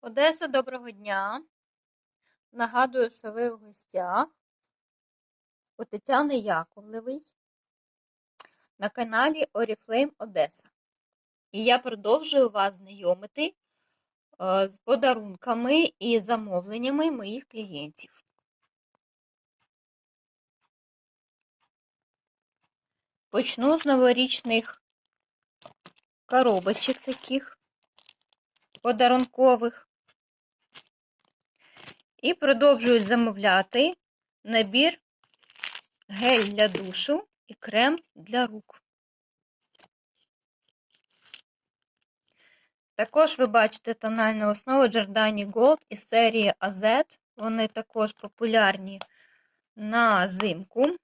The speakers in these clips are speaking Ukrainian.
Одеса, доброго дня. Нагадую, що ви в гостях у Тетяни Яковлевої на каналі Oriflame Одеса. І я продовжую вас знайомити е, з подарунками і замовленнями моїх клієнтів. Почну з новорічних коробочок таких подарункових. І продовжую замовляти набір гель для душу і крем для рук. Також ви бачите тональну основу Giordani Gold із серії AZ. Вони також популярні на зимку.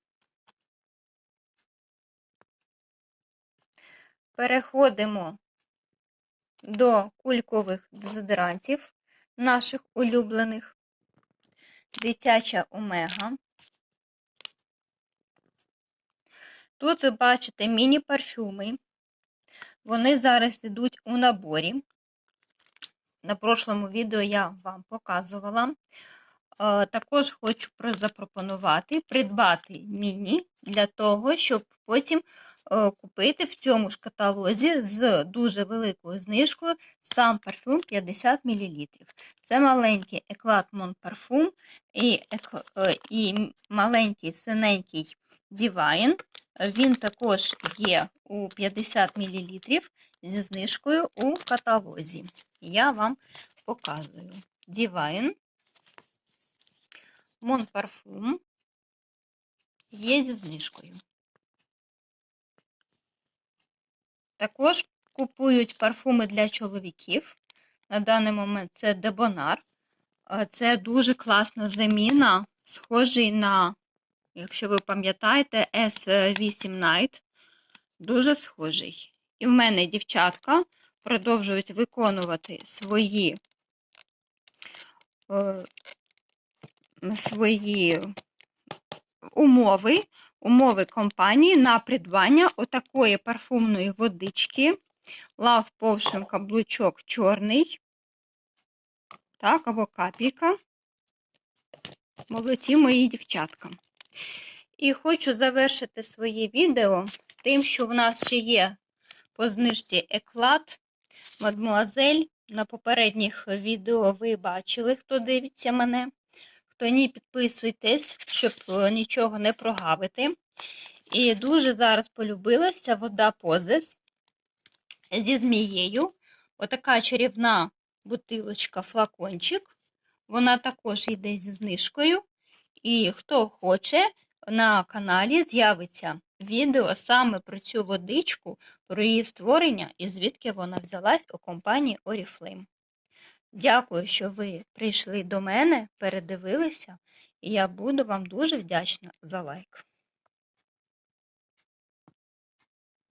Переходимо до кулькових дезодорантів наших улюблених. Дитяча омега. Тут ви бачите міні-парфюми. Вони зараз йдуть у наборі. На прошлому відео я вам показувала. Також хочу запропонувати придбати міні для того, щоб потім купити в цьому ж каталозі з дуже великою знижкою сам парфюм 50 мл. Це маленький еклат Мон парфум і, і маленький синенький Divine. Він також є у 50 мл зі знижкою у каталозі. Я вам показую. Divine, Мон парфум є зі знижкою. Також купують парфуми для чоловіків. На даний момент це Дебонар. Це дуже класна заміна, схожий на, якщо ви пам'ятаєте, S8 Night. Дуже схожий. І в мене дівчатка продовжують виконувати свої е, свої умови умови компанії на придбання отакої парфумної водички. Love Potion каблучок чорний. Так, або капелька. Молоді мої дівчатка. І хочу завершити своє відео тим, що в нас ще є по знижці еклад, мадмуазель. На попередніх відео ви бачили, хто дивиться мене. Хто ні, підписуйтесь, щоб е, нічого не прогавити. І дуже зараз полюбилася вода Позес зі змією. Отака чарівна бутилочка, флакончик. Вона також йде зі знижкою. І хто хоче, на каналі з'явиться відео саме про цю водичку, про її створення і звідки вона взялась у компанії Oriflame. Дякую, що ви прийшли до мене, передивилися, і я буду вам дуже вдячна за лайк.